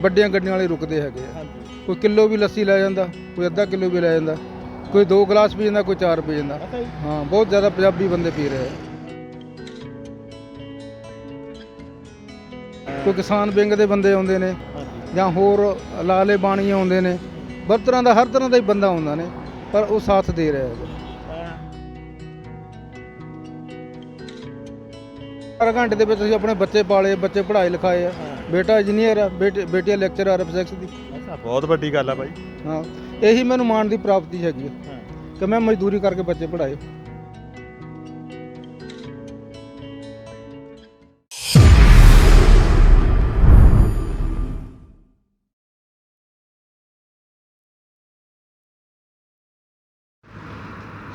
ਵੱਡੀਆਂ ਗੱਡੀਆਂ ਵਾਲੇ ਰੁਕਦੇ ਹੈਗੇ ਆ। ਕੋਈ ਕਿਲੋ ਵੀ ਲੱਸੀ ਲੈ ਜਾਂਦਾ ਕੋਈ ਅੱਧਾ ਕਿਲੋ ਵੀ ਲੈ ਜਾਂਦਾ ਕੋਈ 2 ਗਲਾਸ ਪੀ ਜਾਂਦਾ ਕੋਈ 4 ਪੀ ਜਾਂਦਾ। ਹਾਂ ਬਹੁਤ ਜ਼ਿਆਦਾ ਪੰਜਾਬੀ ਬੰਦੇ ਪੀ ਰਹੇ ਆ। ਕੋਈ ਕਿਸਾਨ ਵਿੰਗ ਦੇ ਬੰਦੇ ਆਉਂਦੇ ਨੇ ਜਾਂ ਹੋਰ ਲਾਲੇ ਬਾਣੀ ਆਉਂਦੇ ਨੇ ਹਰ ਤਰ੍ਹਾਂ ਦਾ ਹਰ ਤਰ੍ਹਾਂ ਦਾ ਹੀ ਬੰਦਾ ਆਉਂਦਾ ਨੇ ਪਰ ਉਹ ਸਾਥ ਦੇ ਰਿਹਾ ਹੈ। ਚਾਰ ਘੰਟੇ ਦੇ ਵਿੱਚ ਅਸੀਂ ਆਪਣੇ ਬੱਚੇ ਪਾਲੇ ਬੱਚੇ ਪੜ੍ਹਾਈ ਲਿਖਾਏ ਆ। ਬੇਟਾ ਇੰਜੀਨੀਅਰ ਆ ਬੇਟੀ ਬੇਟੀ ਲੈਕਚਰਰ ਆ ਫਿਜ਼ਿਕਸ ਦੀ। ਅੱਛਾ ਬਹੁਤ ਵੱਡੀ ਗੱਲ ਆ ਬਾਈ। ਹਾਂ ਇਹੀ ਮੈਨੂੰ ਮਾਣ ਦੀ ਪ੍ਰਾਪਤੀ ਹੈਗੀ ਆ ਹਾਂ। ਕਿ ਮੈਂ ਮਜ਼ਦੂਰੀ ਕਰਕੇ ਬੱਚੇ ਪੜ੍ਹਾਏ।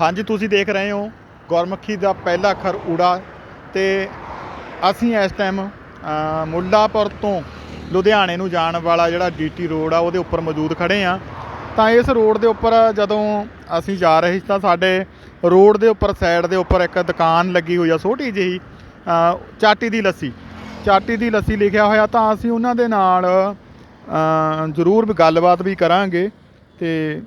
ਹਾਂਜੀ ਤੁਸੀਂ ਦੇਖ ਰਹੇ ਹੋ ਗੁਰਮੁਖੀ ਦਾ ਪਹਿਲਾ ਅੱਖਰ ਊੜਾ ਤੇ ਅਸੀਂ ਇਸ ਟਾਈਮ ਮੁੱਲਾਪੁਰ ਤੋਂ ਲੁਧਿਆਣੇ ਨੂੰ ਜਾਣ ਵਾਲਾ ਜਿਹੜਾ ਡੀਟੀ ਰੋਡ ਆ, ਉਹਦੇ ਉੱਪਰ ਮੌਜੂਦ ਖੜੇ ਆ। ਤਾਂ ਇਸ ਰੋਡ ਦੇ ਉੱਪਰ ਜਦੋਂ ਅਸੀਂ ਜਾ ਰਹੇ ਸੀ ਤਾਂ ਸਾਡੇ ਰੋਡ ਦੇ ਉੱਪਰ, ਸਾਈਡ ਦੇ ਉੱਪਰ ਇੱਕ ਦੁਕਾਨ ਲੱਗੀ ਹੋਈ ਆ, ਛੋਟੀ ਜਿਹੀ ਚਾਟੀ ਦੀ ਲੱਸੀ। ਚਾਟੀ ਦੀ ਲੱਸੀ ਲਿਖਿਆ ਹੋਇਆ ਤਾਂ ਅਸੀਂ ਉਹਨਾਂ ਦੇ ਨਾਲ ਜ਼ਰੂਰ ਵੀ ਗੱਲਬਾਤ ਵੀ ਕਰਾਂਗੇ ਤੇ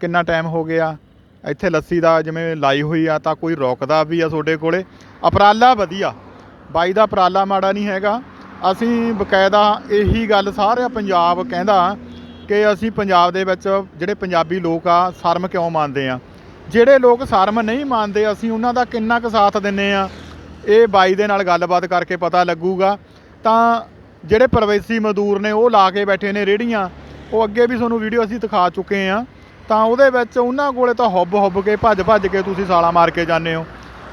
ਕਿੰਨਾ ਟਾਈਮ ਹੋ ਗਿਆ, ਇੱਥੇ ਲੱਸੀ ਦਾ ਜਿਵੇਂ ਲਾਈ ਹੋਈ ਆ ਤਾਂ ਕੋਈ ਰੋਕਦਾ ਵੀ ਆ ਤੁਹਾਡੇ ਕੋਲੇ। ਅਪਰਾਲਾ ਵਧੀਆ। ਬਾਈ ਦਾ ਉਪਰਾਲਾ ਮਾੜਾ ਨਹੀਂ ਹੈਗਾ। ਅਸੀਂ ਬਕਾਇਦਾ ਇਹੀ ਗੱਲ ਸਾਰਾ ਪੰਜਾਬ ਕਹਿੰਦਾ ਕਿ ਅਸੀਂ ਪੰਜਾਬ ਦੇ ਵਿੱਚ ਜਿਹੜੇ ਪੰਜਾਬੀ ਲੋਕ ਆ, ਸ਼ਰਮ ਕਿਉਂ ਮੰਨਦੇ ਆ? ਜਿਹੜੇ ਲੋਕ ਸ਼ਰਮ ਨਹੀਂ ਮੰਨਦੇ, ਅਸੀਂ ਉਹਨਾਂ ਦਾ ਕਿੰਨਾ ਕੁ ਸਾਥ ਦਿੰਨੇ ਆ? ਇਹ ਬਾਈ ਦੇ ਨਾਲ ਗੱਲਬਾਤ ਕਰਕੇ ਪਤਾ ਲੱਗੂਗਾ। ਤਾਂ ਜਿਹੜੇ ਪ੍ਰਵੇਸੀ ਮਜ਼ਦੂਰ ਨੇ, ਉਹ ਲਾ ਕੇ ਬੈਠੇ ਨੇ ਰੇੜੀਆਂ ਉਹ ਅੱਗੇ ਵੀ ਤੁਹਾਨੂੰ ਵੀਡੀਓ ਅਸੀਂ ਦਿਖਾ ਚੁੱਕੇ ਆ। ਤਾਂ ਉਹਦੇ ਵਿੱਚ ਉਹਨਾਂ ਕੋਲੇ ਤਾਂ ਹੁੱਬ ਹੁੱਬ ਕੇ ਭੱਜ ਭੱਜ ਕੇ ਤੁਸੀਂ ਸਾਲਾ ਮਾਰ ਕੇ ਜਾਂਦੇ ਹੋ।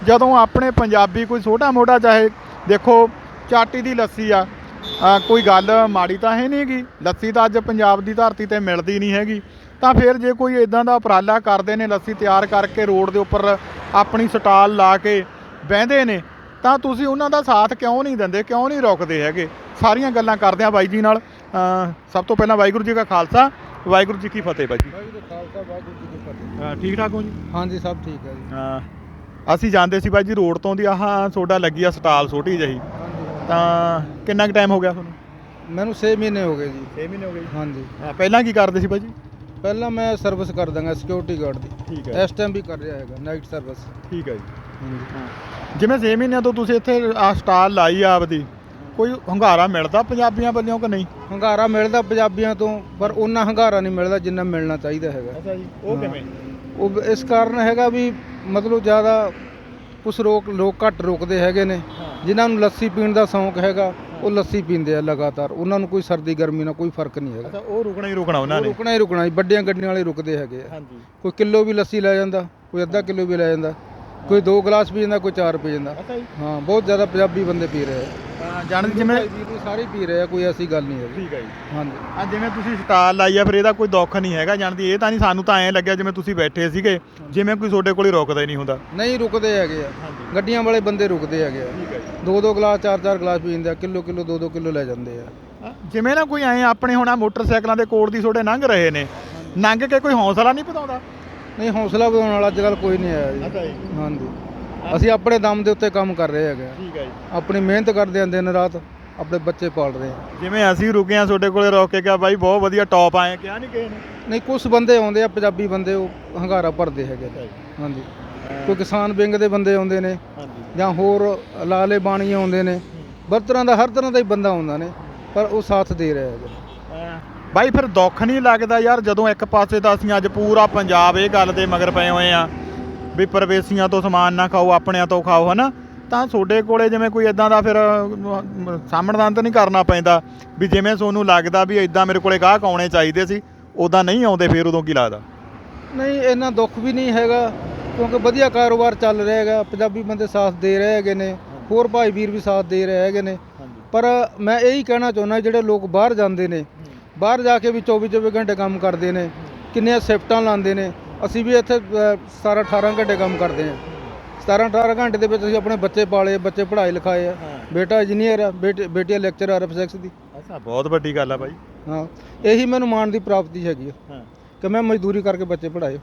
ਜਦੋਂ ਆਪਣੇ ਪੰਜਾਬੀ ਕੋਈ ਛੋਟਾ ਮੋਟਾ ਚਾਹੇ ਦੇਖੋ ਚਾਟੀ ਦੀ ਲੱਸੀ ਆ ਕੋਈ ਗੱਲ ਮਾੜੀ ਤਾਂ ਹੈ ਨਹੀਂਗੀ ਲੱਸੀ ਤਾਂ ਅੱਜ ਪੰਜਾਬ ਦੀ ਧਰਤੀ ਤੇ ਮਿਲਦੀ ਨਹੀਂ ਹੈਗੀ। ਤਾਂ ਫਿਰ ਜੇ ਕੋਈ ਇਦਾਂ ਦਾ ਉਪਰਾਲਾ ਕਰਦੇ ਨੇ ਲੱਸੀ ਤਿਆਰ ਕਰਕੇ ਰੋਡ ਦੇ ਉੱਪਰ ਆਪਣੀ ਸਟਾਲ ਲਾ ਕੇ ਬਹਿੰਦੇ ਨੇ ਤਾਂ ਤੁਸੀਂ ਉਹਨਾਂ ਦਾ ਸਾਥ ਕਿਉਂ ਨਹੀਂ ਦਿੰਦੇ? ਕਿਉਂ ਨਹੀਂ ਰੋਕਦੇ ਹੈਗੇ? ਸਾਰੀਆਂ ਗੱਲਾਂ ਕਰਦੇ ਆ ਬਾਈ ਜੀ ਨਾਲ। ਸਭ ਤੋਂ ਪਹਿਲਾਂ ਵਾਹਿਗੁਰੂ ਜੀ ਕਾ ਖਾਲਸਾ। ਵਾਹਿਗੁਰੂ ਜੀ ਕੀ ਫਤਿਹ ਬਾਈ ਜੀ। ਵਾਹਿਗੁਰੂ ਖਾਲਸਾ ਵਾਹਿਗੁਰੂ ਜੀ ਕੀ ਫਤਿਹ। ਠੀਕ ਠਾਕ ਹੋ ਜੀ? ਹਾਂਜੀ ਸਭ ਠੀਕ ਹੈ ਜੀ। ਅ, ਅਸੀਂ ਜਾਂਦੇ ਸੀ ਬਾਈ ਜੀ ਰੋਡ ਤੋਂ ਦੀ ਆਹ ਤੁਹਾਡਾ ਲੱਗੀ ਆ ਸਟਾਲ ਛੋਟੀ ਜਿਹੀ। ਤਾਂ ਕਿੰਨਾ ਕੁ ਟਾਈਮ ਹੋ ਗਿਆ ਤੁਹਾਨੂੰ? ਮੈਨੂੰ 6 ਮਹੀਨੇ ਹੋ ਗਏ ਜੀ। 6 ਮਹੀਨੇ ਹੋ ਗਏ ਹਾਂਜੀ। ਪਹਿਲਾਂ ਕੀ ਕਰਦੇ ਸੀ ਬਾਈ ਜੀ? ਪਹਿਲਾਂ ਮੈਂ ਸਰਵਿਸ ਕਰ ਦਾਂਗਾ ਸਿਕਿਉਰਿਟੀ ਗਾਰਡ ਦੀ। ਠੀਕ ਇਸ ਟਾਈਮ ਵੀ ਕਰ ਰਿਹਾ ਹੈਗਾ ਨਾਈਟ ਸਰਵਿਸ ਠੀਕ ਹੈ ਜੀ। ਹਾਂਜੀ। ਜਿਵੇਂ 6 ਮਹੀਨਿਆਂ ਤੋਂ ਤੁਸੀਂ ਇੱਥੇ ਆ ਸਟਾਲ ਲਾਈ ਆ ਆਪਦੀ ਕੋਈ ਹੰਗਾਰਾ ਮਿਲਦਾ ਪੰਜਾਬੀਆਂ ਵੱਲੋਂ ਕਿ ਨਹੀਂ? ਹੰਗਾਰਾ ਮਿਲਦਾ ਪੰਜਾਬੀਆਂ ਤੋਂ ਪਰ ਉਹਨਾਂ ਹੰਗਾਰਾ ਨਹੀਂ ਮਿਲਦਾ ਜਿੰਨਾ ਮਿਲਣਾ ਚਾਹੀਦਾ ਹੈਗਾ। ਅੱਛਾ ਜੀ ਉਹ ਹਾਂ। ਕਿਵੇਂ? ਉਹ ਇਸ ਕਾਰਨ ਹੈਗਾ ਵੀ ਮਤਲਬ ਜ਼ਿਆਦਾ ਕੁਛ ਲੋਕ ਲੋਕ ਘੱਟ ਰੁਕਦੇ ਹੈਗੇ ਨੇ। ਜਿਨ੍ਹਾਂ ਨੂੰ ਲੱਸੀ ਪੀਣ ਦਾ ਸ਼ੌਂਕ ਹੈਗਾ ਉਹ ਲੱਸੀ ਪੀਂਦੇ ਆ ਲਗਾਤਾਰ। ਉਹਨਾਂ ਨੂੰ ਕੋਈ ਸਰਦੀ ਗਰਮੀ ਨਾਲ ਕੋਈ ਫ਼ਰਕ ਨਹੀਂ ਹੈਗਾ। ਅੱਛਾ ਉਹ ਰੁਕਣਾ ਹੀ ਰੁਕਣਾ ਉਹਨਾਂ ਉਹ ਨੇ। ਰੁਕਣਾ ਹੀ ਰੁਕਣਾ ਵੱਡੀਆਂ ਗੱਡੀਆਂ ਵਾਲੇ ਰੁਕਦੇ ਹੈਗੇ ਆ। ਹਾਂਜੀ। ਕੋਈ ਕਿਲੋ ਵੀ ਲੱਸੀ ਲੈ ਜਾਂਦਾ ਕੋਈ ਅੱਧਾ ਕਿਲੋ ਵੀ ਲੈ ਜਾਂਦਾ। ਕੋਈ 2 ਗਲਾਸ ਪੀ ਜਾਂਦਾ ਕੋਈ 4 ਪੀ ਜਾਂਦਾ। ਅੱਛਾ ਜੀ। ਹਾਂ ਬਹੁਤ ਜ਼ਿਆਦਾ ਪੰਜਾਬੀ ਬੰਦੇ ਪੀ ਰਹੇ ਆ। ਜਾਣ ਜਿਵੇਂ ਵੀਰ ਵੀ ਸਾਰੇ ਪੀ ਰਹੇ ਆ ਕੋਈ ਐਸੀ ਗੱਲ ਨਹੀਂ ਹੈਗੀ। ਠੀਕ ਹੈ ਜੀ। ਹਾਂਜੀ। ਆ ਜਿਵੇਂ ਤੁਸੀਂ ਸਟਾਲ ਲਾਈ ਆ ਫਿਰ ਇਹਦਾ ਕੋਈ ਦੁੱਖ ਨਹੀਂ ਹੈਗਾ ਜਾਣਦੀ ਇਹ ਤਾਂ ਨਹੀਂ ਸਾਨੂੰ ਤਾਂ ਐਂ ਲੱਗਿਆ ਜਿਵੇਂ ਤੁਸੀਂ ਬੈਠੇ ਸੀਗੇ ਜਿਵੇਂ ਕੋਈ ਤੁਹਾਡੇ ਕੋਲ ਹੀ ਰੁਕਦਾ ਹੀ ਨਹੀਂ ਹੁੰਦਾ। ਨਹੀਂ ਰੁਕਦੇ ਹੈਗੇ ਆ। ਗੱਡੀਆਂ ਵਾਲੇ ਬੰਦੇ ਰੁਕਦੇ ਹੈਗੇ ਆ। ਠੀਕ ਹੈ ਜੀ। ਦੋ ਦੋ ਗਲਾਸ ਚਾਰ ਚਾਰ ਗਲਾਸ ਪੀ ਜਾਂਦੇ ਆ ਕਿਲੋ ਕਿਲੋ ਦੋ ਦੋ ਕਿਲੋ ਲੈ ਜਾਂਦੇ ਆ। ਜਿਵੇਂ ਨਾ ਕੋਈ ਐਂ ਆਪਣੇ ਹੁਣ ਮੋਟਰਸਾਈਕਲਾਂ ਦੇ ਕੋਲ ਦੀ ਤੁਹਾਡੇ ਲੰਘ ਰਹੇ ਨੇ ਲੰਘ ਕੇ ਕੋਈ ਹੌਸਲਾ ਨਹੀਂ ਪਤਾਉਂਦਾ ਨਹੀਂ ਹੌਸਲਾ ਵਧਾਉਣ ਵਾਲਾ ਅੱਜ ਕੱਲ ਕੋਈ ਨਹੀਂ ਆਇਆ ਜੀ। ਅੱਛਾ ਜੀ। ਹਾਂਜੀ। ਅਸੀਂ ਆਪਣੇ ਦਮ ਦੇ ਉੱਤੇ ਕੰਮ ਕਰ ਰਹੇ ਹੈਗੇ ਠੀਕ ਹੈ ਜੀ। ਆਪਣੀ ਮਿਹਨਤ ਕਰਦੇ ਆਂ ਦਿਨ ਰਾਤ ਆਪਣੇ ਬੱਚੇ ਪਾਲ ਰਹੇ ਆ। ਜਿਵੇਂ ਅਸੀਂ ਰੁਕੇ ਆ ਤੁਹਾਡੇ ਕੋਲੇ ਰੋਕ ਕੇ ਕਿਹਾ ਬਾਈ ਬਹੁਤ ਵਧੀਆ ਟੌਪ ਆਏ ਕਿਹਾ ਨਹੀਂ ਕਿਸੇ ਨੇ? ਨਹੀਂ ਕੁਝ ਬੰਦੇ ਆਉਂਦੇ ਆ ਪੰਜਾਬੀ ਬੰਦੇ ਉਹ ਹੰਗਾਰਾ ਭਰਦੇ ਹੈਗੇ ਨੇ। ਹਾਂਜੀ। ਕੋਈ ਕਿਸਾਨ ਵਿੰਗ ਦੇ ਬੰਦੇ ਆਉਂਦੇ ਨੇ ਹਾਂਜੀ। ਜਾਂ ਹੋਰ ਲਾਲੇ ਬਾਣੀ ਆਉਂਦੇ ਨੇ ਹਰ ਤਰ੍ਹਾਂ ਦਾ ਹਰ ਤਰ੍ਹਾਂ ਦਾ ਹੀ ਬੰਦਾ ਆਉਂਦਾ ਨੇ ਪਰ ਉਹ ਸਾਥ ਦੇ ਰਿਹਾ ਹੈਗਾ। ਬਾਈ ਫਿਰ ਦੁੱਖ ਨਹੀਂ ਲੱਗਦਾ ਯਾਰ ਜਦੋਂ ਇੱਕ ਪਾਸੇ ਤਾਂ ਅਸੀਂ ਅੱਜ ਪੂਰਾ ਪੰਜਾਬ ਇਹ ਗੱਲ ਦੇ ਮਗਰ ਪਏ ਹੋਏ ਆ ਵੀ ਪਰਵੇਸੀਆਂ ਤੋਂ ਸਮਾਨ ਨਾ ਖਾਓ ਆਪਣਿਆਂ ਤੋਂ ਖਾਓ ਹਨਾ? ਤਾਂ ਤੁਹਾਡੇ ਕੋਲੇ ਜਿਵੇਂ ਕੋਈ ਇਦਾਂ ਦਾ ਫਿਰ ਸਾਹਮਣਦਾਨ ਤਾਂ ਨਹੀਂ ਕਰਨਾ ਪੈਂਦਾ ਵੀ ਜਿਵੇਂ ਤੁਹਾਨੂੰ ਲੱਗਦਾ ਵੀ ਇਦਾਂ ਮੇਰੇ ਕੋਲੇ ਗਾਹਕ ਆਉਣੇ ਚਾਹੀਦੇ ਸੀ ਉਦਾਂ ਨਹੀਂ ਆਉਂਦੇ ਫਿਰ ਉਦੋਂ ਕੀ ਲੱਗਦਾ? ਨਹੀਂ ਇੰਨਾ ਦੁੱਖ ਵੀ ਨਹੀਂ ਹੈਗਾ ਕਿਉਂਕਿ ਵਧੀਆ ਕਾਰੋਬਾਰ ਚੱਲ ਰਿਹਾ ਹੈਗਾ ਪੰਜਾਬੀ ਬੰਦੇ ਸਾਥ ਦੇ ਰਹੇ ਹੈਗੇ ਨੇ ਹੋਰ ਭਾਈ ਵੀਰ ਵੀ ਸਾਥ ਦੇ ਰਹੇ ਹੈਗੇ ਨੇ। ਪਰ ਮੈਂ ਇਹੀ ਕਹਿਣਾ ਚਾਹੁੰਦਾ ਜਿਹੜੇ ਲੋਕ ਬਾਹਰ ਜਾਂਦੇ ਨੇ ਬਾਹਰ ਜਾ ਕੇ ਵੀ 24 24 ਘੰਟੇ ਕੰਮ ਕਰਦੇ ਨੇ ਕਿੰਨੀਆਂ ਸ਼ਿਫਟਾਂ ਲਾਉਂਦੇ ਨੇ ਅਸੀਂ ਵੀ ਇੱਥੇ ਅ, 17 18 ਘੰਟੇ ਕੰਮ ਕਰਦੇ ਹਾਂ। 17 18 ਘੰਟੇ ਦੇ ਵਿੱਚ ਅਸੀਂ ਆਪਣੇ ਬੱਚੇ ਪਾਲੇ ਬੱਚੇ ਪੜ੍ਹਾਈ ਲਿਖਾਏ ਆ। ਬੇਟਾ ਇੰਜੀਨੀਅਰ ਆ ਬੇਟੀ ਲੈਕਚਰਰ ਆ ਫਿਜ਼ਿਕਸ ਦੀ। ਅੱਛਾ ਬਹੁਤ ਵੱਡੀ ਗੱਲ ਆ ਬਾਈ। ਹਾਂ ਇਹੀ ਮੈਨੂੰ ਮਾਣ ਦੀ ਪ੍ਰਾਪਤੀ ਹੈਗੀ ਆ ਕਿ ਮੈਂ ਮਜ਼ਦੂਰੀ ਕਰਕੇ ਬੱਚੇ ਪੜ੍ਹਾਏ।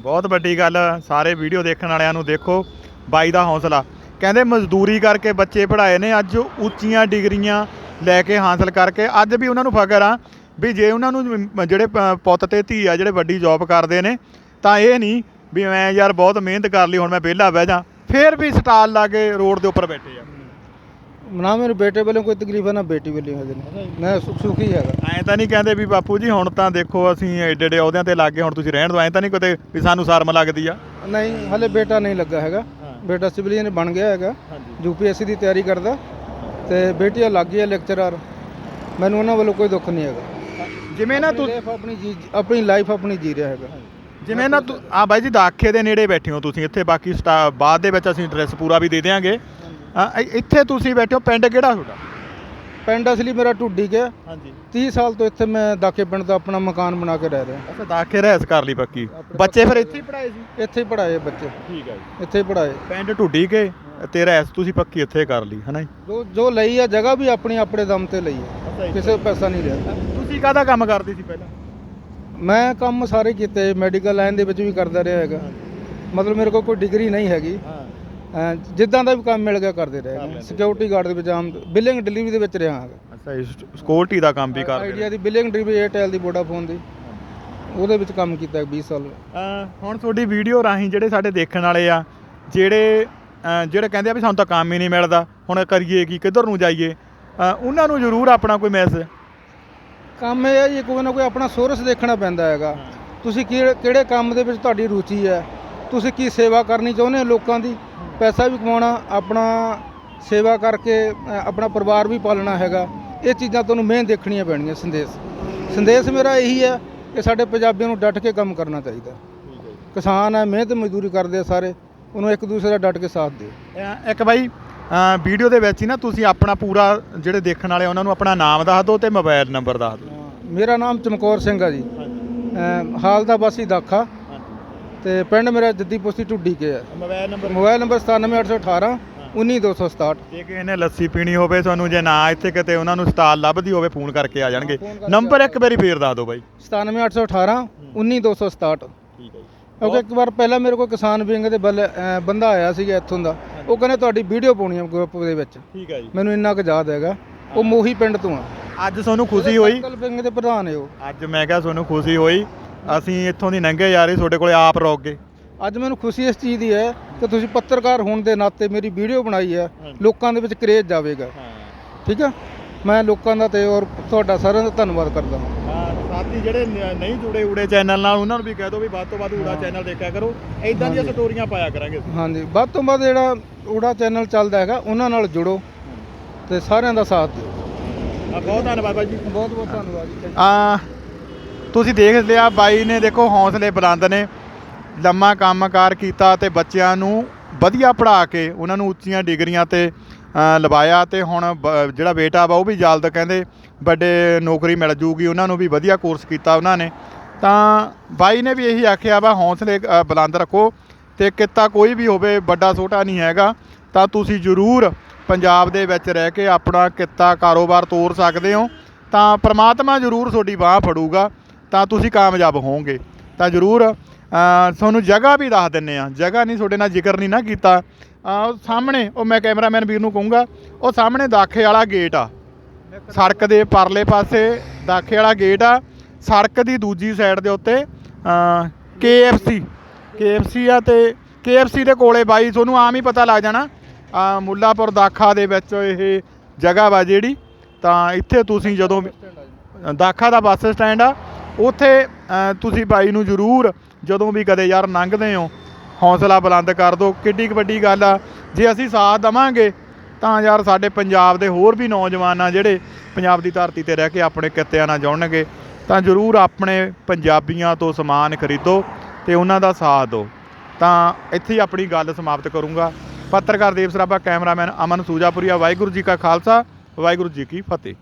ਬਹੁਤ ਵੱਡੀ ਗੱਲ। ਸਾਰੇ ਵੀਡੀਓ ਦੇਖਣ ਵਾਲਿਆਂ ਨੂੰ ਦੇਖੋ ਬਾਈ ਦਾ ਹੌਸਲਾ। ਕਹਿੰਦੇ ਮਜ਼ਦੂਰੀ ਕਰਕੇ ਬੱਚੇ ਪੜ੍ਹਾਏ ਨੇ ਅੱਜ ਉੱਚੀਆਂ ਡਿਗਰੀਆਂ ਲੈ ਕੇ ਹਾਸਲ ਕਰਕੇ ਅੱਜ ਵੀ ਉਹਨਾਂ ਨੂੰ ਫਖਰ ਆ ਵੀ ਜੇ ਉਹਨਾਂ ਨੂੰ ਜਿਹੜੇ ਪੁੱਤ ਤੇ ਧੀ ਆ ਜਿਹੜੇ ਵੱਡੀ ਜੌਬ ਕਰਦੇ ਨੇ ਤਾਂ ਇਹ ਨਹੀਂ ਵੀ ਮੈਂ ਯਾਰ ਬਹੁਤ ਮਿਹਨਤ ਕਰ ਲਈ ਹੁਣ ਮੈਂ ਵਿਹਲਾ ਬਹਿ ਜਾ। ਫੇਰ ਵੀ ਸਟਾਲ ਲਾ ਕੇ ਰੋਡ ਦੇ ਉੱਪਰ ਬੈਠੇ ਆ। ਨਾ ਮੇਰੇ ਬੇਟੇ ਵੱਲੋਂ ਕੋਈ ਤਕਲੀਫ ਹੈ ਨਾ ਬੇਟੀ ਵੱਲੋਂ ਹੈਗੇ ਨੇ ਮੈਂ ਸੁਖੀ ਹੈਗਾ। ਐਂ ਤਾਂ ਨਹੀਂ ਕਹਿੰਦੇ ਵੀ ਬਾਪੂ ਜੀ ਹੁਣ ਤਾਂ ਦੇਖੋ ਅਸੀਂ ਏਡੇ ਏਡੇ ਅਹੁਦਿਆਂ ਤੇ ਲੱਗ ਹੁਣ ਤੁਸੀਂ ਰਹਿਣ ਦਿਓ। ਐਂ ਤਾਂ ਨਹੀਂ ਕਿਤੇ ਵੀ ਸਾਨੂੰ ਸ਼ਰਮ ਲੱਗਦੀ ਆ। ਨਹੀਂ ਹਲੇ ਬੇਟਾ ਨਹੀਂ ਲੱਗਾ ਹੈਗਾ। ਹਾਂ। ਬੇਟਾ ਸਿਵਲੀਅਨ ਬਣ ਗਿਆ ਹੈਗਾ। ਯੂਪੀਐਸਸੀ ਦੀ ਤਿਆਰੀ ਕਰਦਾ। ਤੇ ਬੇਟੀ ਲੱਗ ਹੈ ਲੈਕਚਰਰ ਮੈਨੂੰ ਉਹਨਾਂ ਵੱਲੋਂ ਕੋਈ ਦੁੱਖ ਨਹੀਂ ਹੈਗਾ। ਜਿਵੇਂ ਨਾ ਤੂੰ ਲਾਈਫ ਆਪਣੀ ਜੀ ਆਪਣੀ ਲਾਈਫ ਆਪਣੀ ਜੀ ਰਿਹਾ ਹੈਗਾ। ਜਿਵੇਂ ਨਾ ਤੂੰ ਆ ਬਾਈ ਜੀ ਦਾਖੇ ਦੇ ਨੇੜੇ ਬੈਠੇ ਹੋ ਤੁਸੀਂ। ਇੱਥੇ ਬਾਕੀ ਸਟਾ- ਬਾਅਦ ਦੇ ਵਿੱਚ ਅਸੀਂ ਐਡਰੈਸ ਪੂਰਾ ਵੀ ਦੇ ਦੇਵਾਂਗੇ ਇ- ਇੱਥੇ ਤੁਸੀਂ ਬੈਠੇ ਹੋ। ਪਿੰਡ ਕਿਹੜਾ ਤੁਹਾਡਾ? ਪਿੰਡ ਅਸਲੀ ਮੇਰਾ ਢੁੱਡੀ ਗਿਆ। ਹਾਂਜੀ। 30 ਸਾਲ ਤੋਂ ਇੱਥੇ ਮੈਂ ਦਾਕੇ ਪਿੰਡ ਦਾ ਆਪਣਾ ਮਕਾਨ ਬਣਾ ਕੇ ਰਹਿ ਰਿਹਾ। ਅੱਛਾ ਦਾਖੇ ਰਹਿਸ ਕਰ ਲਈ ਪੱਕੀ ਬੱਚੇ ਫਿਰ ਇੱਥੇ ਹੀ ਪੜਾਏ ਸੀ? ਇੱਥੇ ਹੀ ਪੜਾਏ ਬੱਚੇ। ਠੀਕ ਹੈ ਜੀ। ਇੱਥੇ ਹੀ ਪੜਾਏ ਪਿੰਡ ਢੁੱਡੀ ਕੇ ਤੇ ਰਹਿਸ ਤੁਸੀਂ ਪੱਕੀ ਇੱਥੇ ਕਰ ਲਈ ਹਨਾ ਜੀ? ਜੋ ਜੋ ਲਈ ਆ ਜਗ੍ਹਾ ਵੀ ਆਪਣੀ ਆਪਣੇ ਦਮ ਤੇ ਲਈ ਹੈ ਕਿਸੇ ਪੈਸਾ ਨਹੀਂ ਲਿਆ। ਤੁਸੀਂ ਕਾਹਦਾ ਕੰਮ ਕਰਦੇ ਸੀ ਪਹਿਲਾਂ? ਮੈਂ ਕੰਮ ਸਾਰੇ ਕੀਤੇ ਮੈਡੀਕਲ ਲਾਈਨ ਦੇ ਵਿੱਚ ਵੀ ਕਰਦਾ ਰਿਹਾ ਹੈਗਾ। ਮਤਲਬ ਮੇਰੇ ਕੋਲ ਕੋਈ ਡਿਗਰੀ ਨਹੀਂ ਹੈਗੀ। ਹਾਂ। ਅਹ ਜਿੱਦਾਂ ਦਾ ਵੀ ਕੰਮ ਮਿਲ ਗਿਆ ਕਰਦੇ ਕਰ ਰਹੇ। ਸਿਕਿਉਰਿਟੀ ਗਾਰਡ ਦੇ ਵਿੱਚ ਆਮ ਬਿਲਿੰਗ ਡਿਲੀਵਰੀ ਦੇ ਵਿੱਚ ਰਿਹਾ ਹਾਂ ਅੱਛਾ ਜੀ ਸਕਿਉਰਟੀ ਦਾ ਕੰਮ ਵੀ ਕਰਦੇ ਆਈਡੀਆ ਦੀ ਬਿਲਿੰਗ ਡਿਲੀਵਰੀ ਏਅਰਟੈਲ ਦੀ ਵੋਡਾਫੋਨ ਦੀ। ਉਹਦੇ ਵਿੱਚ ਕੰਮ ਕੀਤਾ 20 ਸਾਲ। ਅਹ ਹੁਣ ਤੁਹਾਡੀ ਵੀਡੀਓ ਰਾਹੀਂ ਜਿਹੜੇ ਸਾਡੇ ਦੇਖਣ ਵਾਲੇ ਆ ਜਿਹੜੇ ਜਿਹੜੇ ਕਹਿੰਦੇ ਆ ਵੀ ਸਾਨੂੰ ਤਾਂ ਕੰਮ ਹੀ ਨਹੀਂ ਮਿਲਦਾ, ਹੁਣ ਕਰੀਏ ਕੀ, ਕਿੱਧਰ ਨੂੰ ਜਾਈਏ? ਉਹਨਾਂ ਨੂੰ ਜ਼ਰੂਰ ਆਪਣਾ ਕੋਈ ਮੈਸੇਜ ਕੰਮ ਇਹ ਹੈ ਜੀ, ਕੋਈ ਨਾ ਕੋਈ ਆਪਣਾ ਸੋਰਸ ਦੇਖਣਾ ਪੈਂਦਾ ਹੈਗਾ। ਤੁਸੀਂ ਕਿਹੜੇ ਕਿਹੜੇ ਕੰਮ ਦੇ ਵਿੱਚ ਤੁਹਾਡੀ ਰੁਚੀ ਹੈ? ਤੁਸੀਂ ਕੀ ਸੇਵਾ ਕਰਨੀ ਚਾਹੁੰਦੇ ਹੋ ਲੋਕਾਂ ਦੀ? ਪੈਸਾ ਵੀ ਕਮਾਉਣਾ, ਆਪਣਾ ਸੇਵਾ ਕਰਕੇ ਆਪਣਾ ਪਰਿਵਾਰ ਵੀ ਪਾਲਣਾ ਹੈਗਾ। ਇਹ ਚੀਜ਼ਾਂ ਤੁਹਾਨੂੰ ਮਿਹਨਤ ਦੇਖਣੀਆਂ ਪੈਣਗੀਆਂ, ਸੰਦੇਸ਼। ਸੰਦੇਸ਼ ਮੇਰਾ ਇਹੀ ਹੈ ਕਿ ਸਾਡੇ ਪੰਜਾਬੀਆਂ ਨੂੰ ਡਟ ਕੇ ਕੰਮ ਕਰਨਾ ਚਾਹੀਦਾ। ਕਿਸਾਨ ਹੈ, ਮਿਹਨਤ ਮਜ਼ਦੂਰੀ ਕਰਦੇ ਆ ਸਾਰੇ। ਉਹਨੂੰ ਇੱਕ ਦੂਸਰੇ ਦਾ ਡਟ ਕੇ ਸਾਥ ਦਿਓ। ਅਹ ਇੱਕ ਬਾਈ ਵੀਡੀਓ ਦੇ ਵਿੱਚ ਹੀ ਨਾ ਤੁਸੀਂ ਆਪਣਾ ਪੂਰਾ ਜਿਹੜੇ ਦੇਖਣ ਵਾਲੇ ਉਹਨਾਂ ਨੂੰ ਆਪਣਾ ਨਾਮ ਦੱਸ ਦਿਓ ਤੇ ਮੋਬਾਈਲ ਨੰਬਰ ਦੱਸ ਦਿਓ। ਮੇਰਾ ਨਾਮ ਚਮਕੌਰ ਸਿੰਘ ਆ ਜੀ। ਹਾਲ ਦਾ ਵਾਸੀ ਦਾਖਾ। ਤੇ ਪਿੰਡ ਮੇਰਾ ਜੱਦੀ ਪੁਸਤੀ ਢੁੱਡੀ ਕੇ ਹੈ ਮੋਬਾਈਲ ਨੰਬਰ? ਮੋਬਾਈਲ ਨੰਬਰ 97818 19267 ਜੇ ਕਿਸੇ ਨੇ ਲੱਸੀ ਪੀਣੀ ਹੋਵੇ ਤੁਹਾਨੂੰ ਜੇ ਨਾ ਇੱਥੇ ਕਿਤੇ ਉਹਨਾਂ ਨੂੰ ਸਟਾਲ ਲੱਭਦੀ ਹੋਵੇ ਫੋਨ ਕਰਕੇ ਆ ਜਾਣਗੇ। ਫੋਨ ਕਰਕੇ ਨੰਬਰ ਇੱਕ ਵਾਰੀ ਫੇਰ ਦੱਸ ਦਿਓ ਬਾਈ। 97818 19267 ਠੀਕ ਹੈ ਜੀ। ਕਿਉਂਕਿ ਇੱਕ ਵਾਰ ਪਹਿਲਾਂ ਮੇਰੇ ਕੋਲ ਕਿਸਾਨ ਵਿੰਗ ਦੇ ਬੱਲ ਬੰਦਾ ਆਇਆ ਸੀਗਾ ਇੱਥੋਂ ਦਾ। ਉਹ ਕਹਿੰਦੇ ਤੁਹਾਡੀ ਵੀਡੀਓ ਪਾਉਣੀ ਹੈ ਗਰੁੱਪ ਦੇ ਵਿੱਚ। ਠੀਕ ਹੈ ਜੀ। ਮੈਨੂੰ ਇੰਨਾ ਕੁ ਯਾਦ ਹੈਗਾ। ਉਹ ਮੋਹੀ ਪਿੰਡ ਤੋਂ ਆ। ਅੱਜ ਤੁਹਾਨੂੰ ਖੁਸ਼ੀ ਹੋਈ? ਸਰਕਲ ਵਿੰਗ ਦੇ ਪ੍ਰਧਾਨ ਹੈ ਉਹ। ਅੱਜ ਮੈਂ ਕਿਹਾ ਤੁਹਾਨੂੰ ਖੁਸ਼ੀ ਹੋਈ। ਅਸੀਂ ਇੱਥੋਂ ਦੀ ਲੰਘੇ ਯਾਰੀ ਤੁਹਾਡੇ ਕੋਲੇ ਆਪ ਰੋਕ ਗਏ। ਅੱਜ ਮੈਨੂੰ ਖੁਸ਼ੀ ਇਸ ਚੀਜ਼ ਦੀ ਹੈ ਕਿ ਤੁਸੀਂ ਪੱਤਰਕਾਰ ਹੋਣ ਦੇ ਨਾਤੇ ਮੇਰੀ ਵੀਡੀਓ ਬਣਾਈ ਹੈ। ਹਾਂਜੀ। ਲੋਕਾਂ ਦੇ ਵਿੱਚ ਕਰੇਜ ਜਾਵੇਗਾ। ਠੀਕ ਹੈ ਮੈਂ ਲੋਕਾਂ ਦਾ ਤੇ ਔਰ ਤੁਹਾਡਾ ਸਾਰਿਆਂ ਦਾ ਧੰਨਵਾਦ ਕਰਦਾ ਹਾਂ। ਸਾਥੀ ਜਿਹੜੇ ਨ- ਨਹੀਂ ਜੁੜੇ ਊੜੇ ਚੈਨਲ ਨਾਲ ਉਹਨਾਂ ਨੂੰ ਵੀ ਕਹਿ ਦਿਓ ਵੀ ਵੱਧ ਤੋਂ ਵੱਧ ਊੜਾ ਚੈਨਲ ਦੇਖਿਆ ਕਰੋ। ਐਦਾਂ ਦੀਆਂ। ਸਟੋਰੀਆਂ ਪਾਇਆ ਕਰਾਂਗੇ ਅਸੀਂ। ਹਾਂਜੀ। ਵੱਧ ਤੋਂ ਵੱਧ ਜਿਹੜਾ ਊੜਾ ਚੈਨਲ ਚੱਲਦਾ ਹੈਗਾ ਉਹਨਾਂ ਨਾਲ ਜੁੜੋ ਤੇ ਸਾਰਿਆਂ ਦਾ ਸਾਥ ਦਿਓ। ਆ ਬਹੁਤ ਧੰਨਵਾਦ ਬਾਈ ਜੀ। ਬਹੁਤ ਬਹੁਤ ਧੰਨਵਾਦ ਜੀ। ਆ ਤੁਸੀਂ ਦੇਖ ਲਿਆ ਬਾਈ ਨੇ ਦੇਖੋ ਹੌਸਲੇ ਬੁਲੰਦ ਨੇ। ਲੰਮਾ ਕੰਮਕਾਰ ਕੀਤਾ ਤੇ ਬੱਚਿਆਂ ਨੂੰ ਵਧੀਆ ਪੜ੍ਹਾ ਕੇ ਉਹਨਾਂ ਨੂੰ ਉੱਚੀਆਂ ਡਿਗਰੀਆਂ ਤੇ ਅ, ਲਵਾਇਆ ਤੇ ਹੁਣ ਬ- ਜਿਹੜਾ ਬੇਟਾ ਵਾ ਉਹ ਵੀ ਜਲਦ ਕਹਿੰਦੇ ਵੱਡੇ ਨੌਕਰੀ ਮਿਲ ਜੂਗੀ, ਉਹਨਾਂ ਨੂੰ ਵੀ ਵਧੀਆ ਕੋਰਸ ਕੀਤਾ ਉਹਨਾਂ ਨੇ। ਤਾਂ ਬਾਈ ਨੇ ਵੀ ਇਹੀ ਆਖਿਆ ਵਾ, ਹੌਸਲੇ ਬੁਲੰਦ ਰੱਖੋ ਤੇ ਕਿੱਤਾ ਕੋਈ ਵੀ ਹੋਵੇ, ਵੱਡਾ ਛੋਟਾ ਨਹੀਂ ਹੈਗਾ। ਤਾਂ ਤੁਸੀਂ ਜ਼ਰੂਰ ਪੰਜਾਬ ਦੇ ਵਿੱਚ ਰਹਿ ਕੇ ਆਪਣਾ ਕਿੱਤਾ, ਕਾਰੋਬਾਰ ਤੋਰ ਸਕਦੇ ਹੋ। ਤਾਂ ਪ੍ਰਮਾਤਮਾ ਜ਼ਰੂਰ ਤੁਹਾਡੀ ਬਾਹ ਫੜੂਗਾ, ਤਾਂ ਤੁਸੀਂ ਕਾਮਯਾਬ ਹੋਵੋਗੇ। ਤਾਂ ਜ਼ਰੂਰ ਤੁਹਾਨੂੰ ਜਗ੍ਹਾ ਵੀ ਦੱਸ ਦਿੰਨੇ ਆ। ਜਗ੍ਹਾ ਨਹੀਂ, ਤੁਹਾਡੇ ਨਾਲ ਜ਼ਿਕਰ ਨਹੀਂ ਨਾ ਕੀਤਾ। ਸਾਹਮਣੇ, ਉਹ ਮੈਂ ਕੈਮਰਾਮੈਨ ਵੀਰ ਨੂੰ ਕਹੂੰਗਾ, ਉਹ ਸਾਹਮਣੇ ਦਾਖੇ ਵਾਲਾ ਗੇਟ ਆ। ਸੜਕ ਦੇ ਪਰਲੇ ਪਾਸੇ ਦਾਖੇ ਵਾਲਾ ਗੇਟ ਆ। ਸੜਕ ਦੀ ਦੂਜੀ ਸਾਈਡ ਦੇ ਉੱਤੇ KFC KFC ਆ ਤੇ KFC ਦੇ ਕੋਲੇ ਬਾਈ, ਤੁਹਾਨੂੰ ਆਮ ਹੀ ਪਤਾ ਲੱਗ ਜਾਣਾ। ਮੁੱਲਾਪੁਰ ਦਾਖਾ ਦੇ ਵਿੱਚ ਇਹ ਜਗ੍ਹਾ ਵਾ ਜਿਹੜੀ। ਤਾਂ ਇੱਥੇ ਤੁਸੀਂ ਜਦੋਂ ਵੀ- ਦਾਖਾ ਦਾ ਬੱਸ ਸਟੈਂਡ ਆ। ਉੱਥੇ ਤੁਸੀਂ ਬਾਈ ਨੂੰ ਜ਼ਰੂਰ ਜਦੋਂ ਵੀ ਕਦੇ ਯਾਰ ਲੰਘਦੇ ਹੋ, ਹੌਸਲਾ ਬੁਲੰਦ ਕਰ ਦਿਓ। ਕਿੱਡੀ ਕੁ ਵੱਡੀ ਗੱਲ ਆ। ਜੇ ਅਸੀਂ ਸਾਥ ਦਵਾਂਗੇ ਤਾਂ ਯਾਰ ਸਾਡੇ ਪੰਜਾਬ ਦੇ ਹੋਰ ਵੀ ਨੌਜਵਾਨ ਆ ਜਿਹੜੇ ਪੰਜਾਬ ਦੀ ਧਰਤੀ ਤੇ ਰਹਿ ਕੇ ਆਪਣੇ ਕਿੱਤਿਆਂ ਨਾਲ ਜੁੜਨਗੇ, ਤਾਂ ਜ਼ਰੂਰ ਆਪਣੇ ਪੰਜਾਬੀਆਂ ਤੋਂ ਸਮਾਨ ਖਰੀਦੋ ਤੇ ਉਹਨਾਂ ਦਾ ਸਾਥ ਦਿਓ। ਤਾਂ ਇੱਥੇ ਹੀ ਆਪਣੀ ਗੱਲ ਸਮਾਪਤ ਕਰੂੰਗਾ। ਪੱਤਰਕਾਰ ਦੇਵ ਸਰਾਭਾ, ਕੈਮਰਾਮੈਨ ਅਮਨ ਸੂਜਾਪੁਰੀਆ, ਵਾਹਿਗੁਰੂ ਜੀ ਕਾ ਖਾਲਸਾ, ਵਾਹਿਗੁਰੂ ਜੀ ਕੀ ਫਤਿਹ।